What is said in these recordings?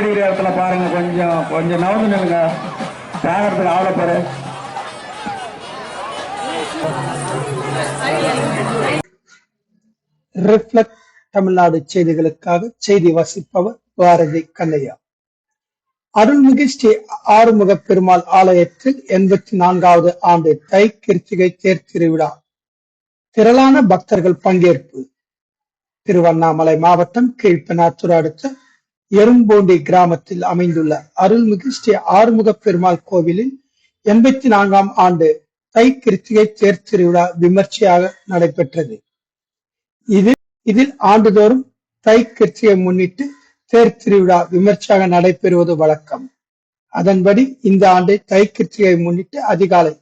இடத்துல பாருங்க கொஞ்சம் கொஞ்சம் நவந்து நில்லுங்க. சாகிறதுக்கு ஆவலப்பாரு ரிஃப்ளெக்ட் தமிழ்நாடு செய்திகளுக்காக செய்தி வாசிப்பவர் பாரதி கண்ணையா. அருள்மிகு ஸ்ரீ ஆறுமுக பெருமாள் ஆலயத்தில் எண்பத்தி நான்காவது ஆண்டு தை கிருத்திகை தேர் திருவிழா. திரளான பக்தர்கள் பங்கேற்பு. திருவண்ணாமலை மாவட்டம் கீழ்பெனாத்தூர் அடுத்த எறும்போண்டி கிராமத்தில் அமைந்துள்ள அருள்மிகு ஸ்ரீ ஆறுமுக பெருமாள் கோவிலில் எண்பத்தி நான்காம் ஆண்டு தை கிருத்திகை தேர் திருவிழா விமர்சையாக நடைபெற்றது. இது இதில் ஆண்டுதோறும் தை கிருத்திகை முன்னிட்டு தேர் திருவிழா விமர்சையாக நடைபெறுவது வழக்கம். அதன்படி இந்த ஆண்டு தை கிருத்திகை முன்னிட்டு அதிகாலை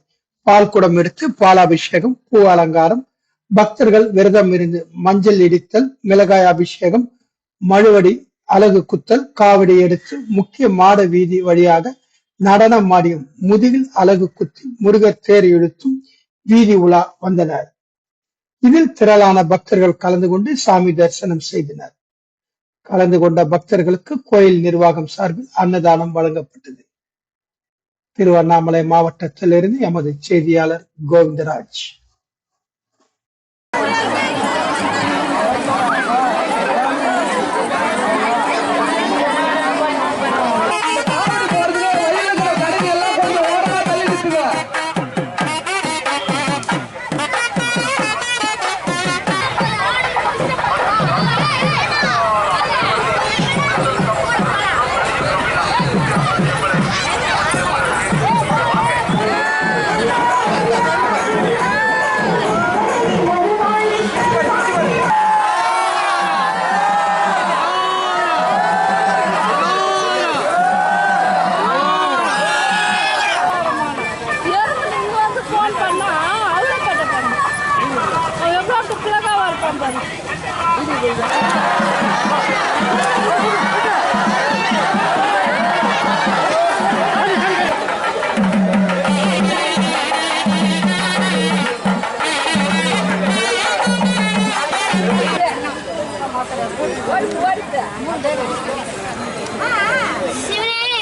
பால் குடம் எடுத்து பாலாபிஷேகம் பூ அலங்காரம் பக்தர்கள் விரதம் இருந்து மஞ்சள் இடித்தல் மிளகாய் அபிஷேகம் மழுவடி அலகு குத்தல் காவடி எடுத்து முக்கிய மாட வீதி வழியாக நடனம் ஆடியும் முதுகில் அலகு குத்தி முருகர் தேர் இழுத்தும் வீதி உலா வந்தனர். இதில் திரளான பக்தர்கள் கலந்து கொண்டு சாமி தரிசனம் செய்தனர். கலந்து கொண்ட பக்தர்களுக்கு கோயில் நிர்வாகம் சார்பில் அன்னதானம் வழங்கப்பட்டது. திருவண்ணாமலை மாவட்டத்திலிருந்து எமது செய்தியாளர் கோவிந்தராஜ். சிவனே